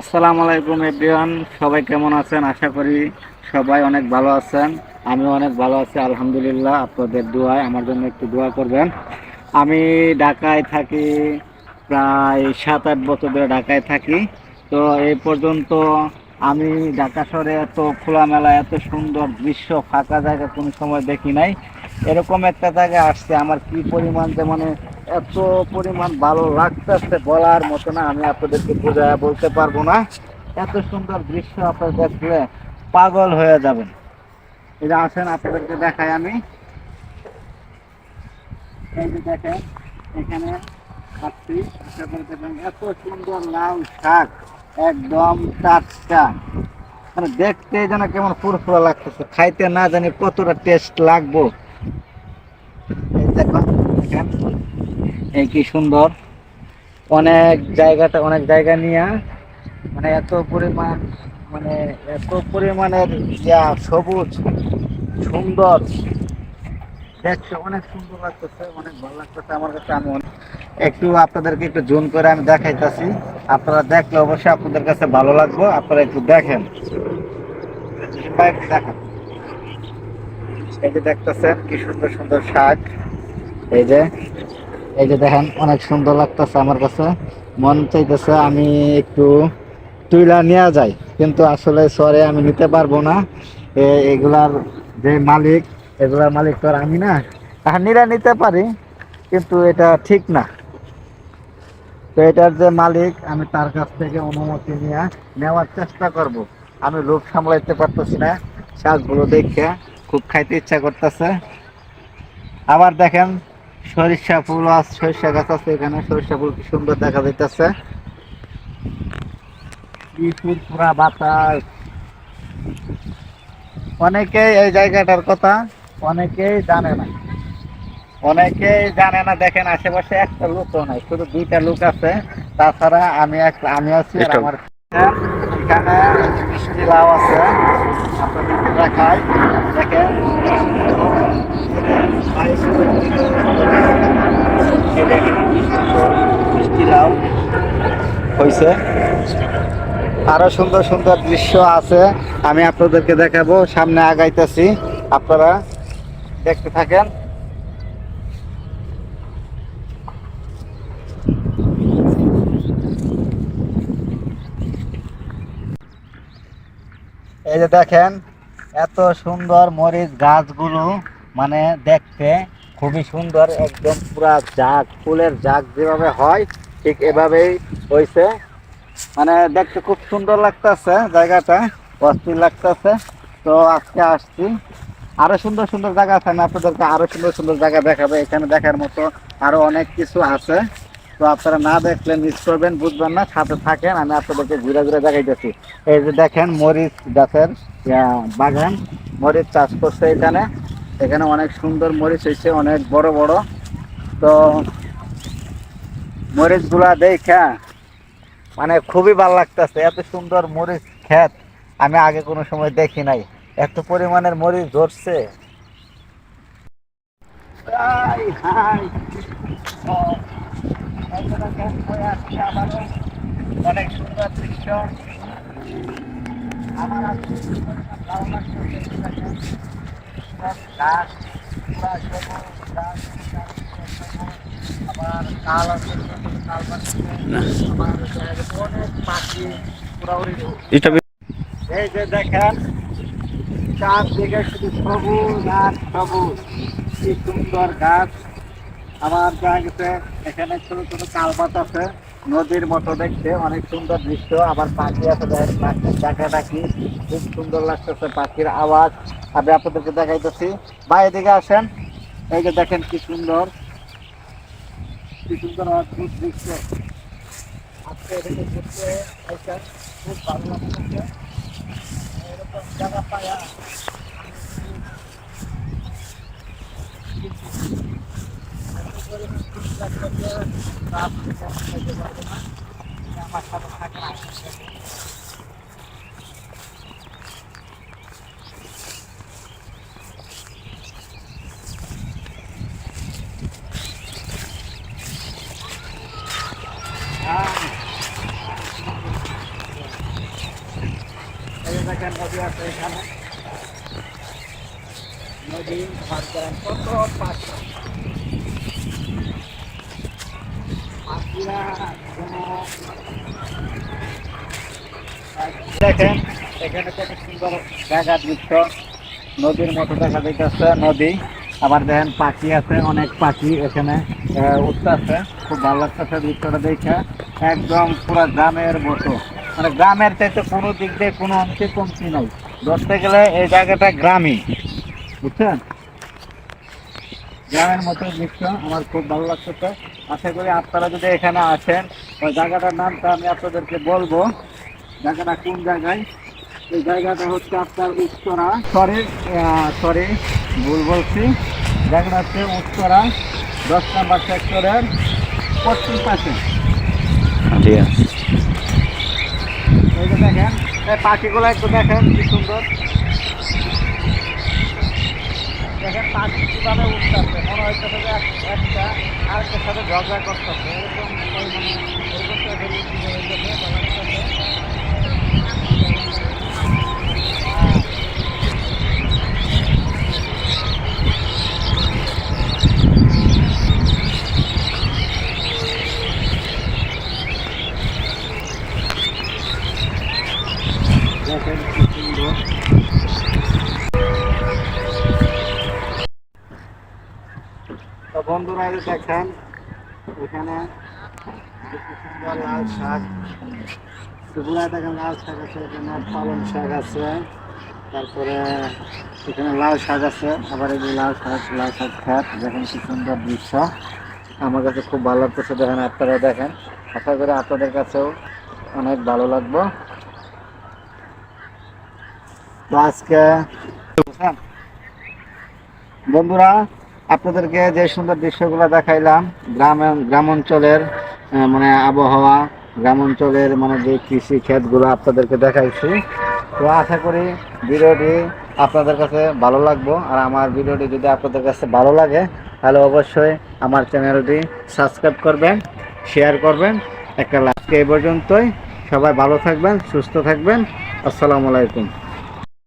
আসসালামু আলাইকুম এভরিওয়ান, সবাই কেমন আছেন? আশা করি সবাই অনেক ভালো আছেন। আমি অনেক ভালো আছি, আলহামদুলিল্লাহ। আপনাদের দোয়ায় আমার জন্য একটু দোয়া করবেন। আমি ঢাকায় থাকি প্রায় সাত, আট বছর ধরে ঢাকায় থাকি। তো এই পর্যন্ত আমি ঢাকা শহরে এত খোলামেলা, এত সুন্দর দৃশ্য, ফাঁকা জায়গা কোনো সময় দেখি নাই। এরকম একটা জায়গায় আসছে, আমার কি পরিমাণ যে মানে এত পরিমাণ ভালো লাগতেছে বলার মতো না, আমি আপনাদেরকে বোঝায় বলতে পারব না। এত সুন্দর দৃশ্য আপনারা দেখলে পাগল হয়ে যাবেন। এটা আসেন আপনাদেরকে দেখাই আমি। এই যে দেখেন, এখানে দেখবেন এত সুন্দর লাল শাক, একদম টাটকা। মানে দেখতে যেন কেমন ফুরফুরা লাগতেছে, খাইতে না জানি কতটা টেস্ট লাগবো এই দেখুন দেখেন এই কি সুন্দর। অনেক জায়গাটা, অনেক জায়গা নিয়ে মানে এত পরিমাণ মানে এত পরিমাণের ইয়া সবুজ, সুন্দর। দেখতে অনেক সুন্দর লাগতেছে, অনেক ভালো লাগতেছে আমার কাছে, আমি একটু আপনাদেরকে একটু জুম করে আমি দেখাইতেছি। আপনারা দেখলে অবশ্যই আপনাদের কাছে ভালো লাগবে, আপনারা একটু দেখেন দেখেন। এই যে দেখতেছেন, কি সুন্দর সুন্দর শাক। এই যে এই যে দেখেন, অনেক সুন্দর লাগতেছে আমার কাছে। মন চাইতেছে আমি একটু তুইলা নেওয়া যাই, কিন্তু আসলে সরে আমি নিতে পারব না। এগুলার যে মালিক, এগুলার মালিক তো আমি না। নিরা নিতে পারি, কিন্তু এটা ঠিক না। তো এটার যে মালিক, আমি তার কাছ থেকে অনুমতি নিয়ে নেওয়ার চেষ্টা করব। আমি লোভ সামলাইতে পারতেছি না, শাকগুলো দেখে খুব খাইতে ইচ্ছা করতেছে। আবার দেখেন সরিষা ফুল আছে সরিষা গাছ আছে এখানে। সরিষা ফুল কি সুন্দর দেখা যাইতেছে। কি পুরা বাতাস। অনেকেই এই জায়গাটার কথা অনেকেই জানে না। অনেকেই জানে না দেখেন আশেপাশে একটা লোকও নাই শুধু দুইটা লোক আছে। তাছাড়া আমি আমি আছি আর আমার এখানে মিষ্টি লাউ আছে। আপনাদেরকে দেখাই। দেখেন এই দেখেন, মিষ্টি লাউ হয়েছে আরও সুন্দর সুন্দর দৃশ্য আছে। আমি আপনাদেরকে দেখাবো, সামনে আগাইতেছি। আপনারা দেখতে থাকেন। এই যে দেখেন, এত সুন্দর মরিচ গাছগুলো মানে দেখতে খুবই সুন্দর, একদম পুরা জাগ, ফুলের জাগ যেভাবে হয়, ঠিক এভাবেই হয়েছে মানে দেখতে খুব সুন্দর লাগতেছে জায়গাটা, অস্থির লাগতেছে। তো আজকে আসছি। আরও সুন্দর সুন্দর জায়গা আছে, আমি আপনাদেরকে আরও সুন্দর সুন্দর জায়গা দেখাবো, এখানে দেখার মতো আরও অনেক কিছু আছে। তো আপনারা না দেখলে মিস করবেন, বুঝবেন না, সাথে থাকেন, আমি আপনাদেরকে ঘুরে ঘুরে দেখাইতেছি। এই যে দেখেন মরিচ গাছের বাগান, মরিচ চাষ করছে এখানে। এখানে অনেক সুন্দর মরিচ হয়েছে অনেক বড় বড়। তো মরিচগুলা দেখা মানে খুবই ভালো লাগতেছে। এত সুন্দর মরিচ ক্ষেত আমি আগে কোনো সময় দেখি নাই। এত পরিমাণের মরিচ ধরছে। অনেক সুন্দর দৃশ্য। আমার এই যে দেখেন, চারদিকে শুধু আর সবুজ। কি সুন্দর গাছ। আমার দেখা গেছে, এখানে ছোট ছোট আছে। নদীর মতো দেখতে, অনেক সুন্দর দৃশ্য। আবার পাখি আছে পাখির জায়গাটা কি খুব সুন্দর লাগতেছে পাখির আওয়াজ। আমি আপনাদেরকে দেখাইতেছি। বাইরে দিকে আসেন। এই যে দেখেন কি সুন্দর। কি সুন্দর অদ্ভুত দৃশ্য আজকে এখানে ঘুরতে আইসা খুব ভালো লাগতেছে এরকম জায়গা পায়া আমার সাথে থাকা দেখেন, এখানে কত সুন্দর জায়গা দৃশ্য। নদীর মতো দেখা যাইতেছে, নদী। আবার দেখেন পাখি আছে, অনেক পাখি এখানে উঠতেছে। খুব ভালো লাগতেছে দৃশ্যটা দেখে। একদম পুরো গ্রামের মতো। মানে গ্রামের চাইতে কোনো দিক দিয়ে কোনো অংশে কমতি নাই। ধরতে গেলে এই জায়গাটা গ্রামই, বুঝছেন? গ্রামের মতো দৃশ্য আমার খুব ভালো লাগছে তো। আশা করি আপনারা যদি এখানে আসেন, ওই জায়গাটার নামটা আমি আপনাদেরকে বলব। জায়গাটা কোন জায়গায়? এই জায়গাটা হচ্ছে আপনার উত্তরা। সরি সরি, ভুল বলছি। জায়গাটা হচ্ছে উত্তরা, দশ নম্বর সেক্টরের পশ্চিম পাশে। এই দেখেন, এই পাখিগুলো একটু দেখেন কি সুন্দর। দেখেন পাখি কীভাবে উঠতেছে মনে হচ্ছে যে একটা আরেকটার সাথে ঝগড়া করতেছে, এরকম টাইপের উদ্ভিদ হয়ে গেছে, ভালো লাগতেছে। দেখেন কি সুন্দর তো বন্ধুরা দেখেন, এখানে লাল শাক। সেগুলা দেখেন, লাল শাক আছে, এখানে পালং শাক আছে, তারপরে এখানে লাল শাক আছে, আবার এই লাল শাক লাল শাক খাত, দেখেন কি সুন্দর দৃশ্য। আমার কাছে খুব ভালো লাগতেছে, দেখেন আপনারা দেখেন। আশা করি আপনাদের কাছেও অনেক ভালো লাগবে। আজকে, বন্ধুরা আপনাদেরকে যে সুন্দর দৃশ্যগুলো দেখাইলাম, গ্রাম গ্রাম অঞ্চলের মানে আবহাওয়া গ্রাম অঞ্চলের মানে যে কৃষি ক্ষেতগুলো আপনাদেরকে দেখাইছি। তো আশা করি ভিডিওটি আপনাদের কাছে ভালো লাগবো। আর আমার ভিডিওটি যদি আপনাদের কাছে ভালো লাগে, তাহলে অবশ্যই আমার চ্যানেলটি সাবস্ক্রাইব করবেন, শেয়ার করবেন। একটা লাস্টকে এই পর্যন্তই। সবাই ভালো থাকবেন, সুস্থ থাকবেন। আসসালামু আলাইকুম।